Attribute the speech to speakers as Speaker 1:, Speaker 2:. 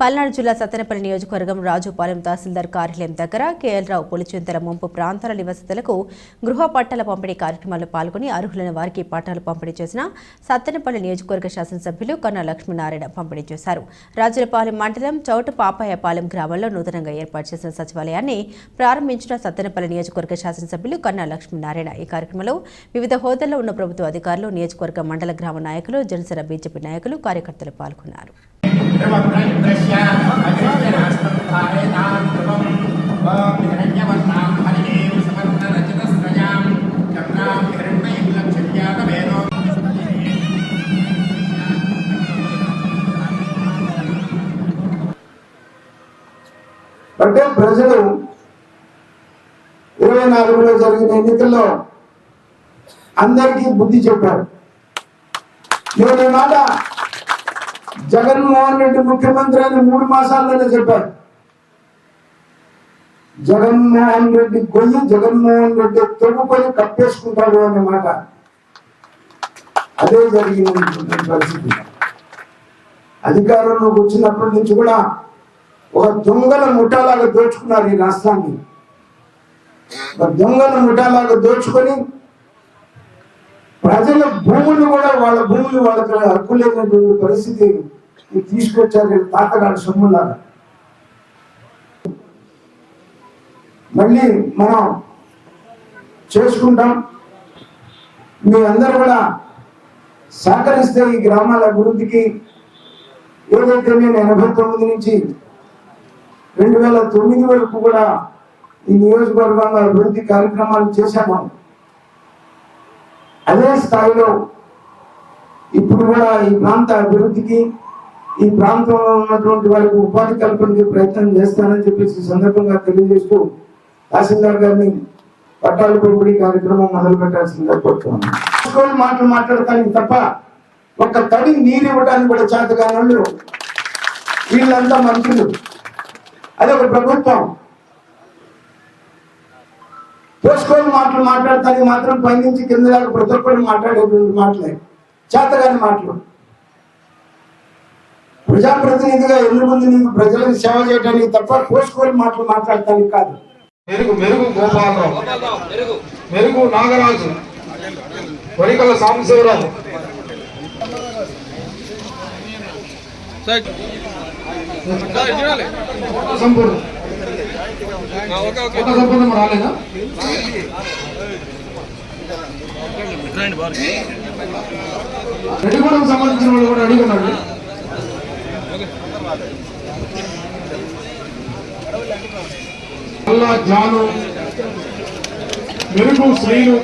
Speaker 1: పల్నాడు జిల్లా సత్తెనపల్లి నియోజకవర్గం రాజుపాలెం తహసీల్దార్ కార్యాలయం దగ్గర కేఎల్ రావు పులిచింతల ముంపు ప్రాంతాల నివాసితులకు గృహ పట్టాల పంపిణీ కార్యక్రమాల్లో పాల్గొని అర్హులైన వారికి పట్టాలు పంపిణీ చేసిన సత్తెనపల్లి నియోజకవర్గ శాసనసభ్యులు కన్నా లక్ష్మీనారాయణ పంపిణీ చేశారు. రాజులపాలెం మండలం చౌట పాపాయపాలెం గ్రామంలో నూతనంగా ఏర్పాటు చేసిన సచివాలయాన్ని ప్రారంభించిన సత్తెనపల్లి నియోజకవర్గ శాసనసభ్యులు కన్నా లక్ష్మీనారాయణ. ఈ కార్యక్రమంలో వివిధ హోదాల్లో ఉన్న ప్రభుత్వ అధికారులు నియోజకవర్గ మండల గ్రామ నాయకులు జనసేన బీజేపీ నాయకులు కార్యకర్తలు పాల్గొన్నారు.
Speaker 2: అంటే ప్రజలు ఇరవై నాలుగులో జరిగిన ఎన్నికల్లో అందరికీ బుద్ధి చెప్పారు. నేను మాట జగన్మోహన్ రెడ్డి ముఖ్యమంత్రి అని మూడు మాసాల్లోనే చెప్పారు. జగన్మోహన్ రెడ్డి గొయ్యి జగన్మోహన్ రెడ్డి తొడుకొని కప్పేసుకుంటాడు అనే మాట. అదే జరిగిన పరిస్థితి. అధికారంలోకి వచ్చినప్పటి నుంచి కూడా ఒక దొంగల ముఠాలాగా దోచుకున్నారు ఈ రాష్ట్రాన్ని. ఒక దొంగల ముఠాలాగా దోచుకొని ప్రజల భూములు కూడా వాళ్ళ భూములు వాళ్ళకి హక్కు లేనటువంటి పరిస్థితి తీసుకొచ్చారు వీళ్ళ తాతగారి సొమ్ములాగా. మళ్ళీ మనం చేసుకుంటాం. మీ అందరూ కూడా సహకరిస్తే ఈ గ్రామాల అభివృద్ధికి ఏదైతే నేను ఎనభై తొమ్మిది నుంచి రెండు వేల తొమ్మిది వరకు కూడా ఈ నియోజకవర్గంలో అభివృద్ధి కార్యక్రమాలు చేశాము. అదే స్థాయిలో ఇప్పుడు కూడా ఈ ప్రాంత అభివృద్ధికి ఈ ప్రాంతంలో ఉన్నటువంటి వారికి ఉపాధి కల్పనకి ప్రయత్నం చేస్తానని చెప్పేసి సందర్భంగా తెలియజేస్తూ తహసీల్దార్ గారిని పట్టాల పంపిణీ కార్యక్రమం మొదలు పెట్టాల్సిందిగా కోరుతున్నాను. మాటలు మాట్లాడతానికి తప్ప ఒక తడి నీరు ఇవ్వడానికి కూడా చేతగాని వాళ్ళు వీళ్ళంతా మంత్రులు. అది ఒక ప్రభుత్వం. పోస్కోని మాటలు మాట్లాడటానికి మాత్రం పైనుంచి కింద దాకా ప్రతి ఒక్కరు మాట్లాడేటువంటి మాటలే. చేతగాని మాటలు. ప్రజాప్రతినిధిగా ఎన్నుకుంది నీకు ప్రజలకు సేవ చేయడానికి తప్ప పోస్కోని మాటలు మాట్లాడటానికి కాదు.
Speaker 3: మెరుగు మెరుగు గోపాలరావు. మెరుగు నాగరాజు. వరికల సాంబశివరావు. సంపూర్ణ ఒక సంపూర్ణ రాలేదా రెడ్డిగూడెం సంబంధించిన వాళ్ళు కూడా అడిగినాడు అల్లా జాను మెరుగు శ్రీను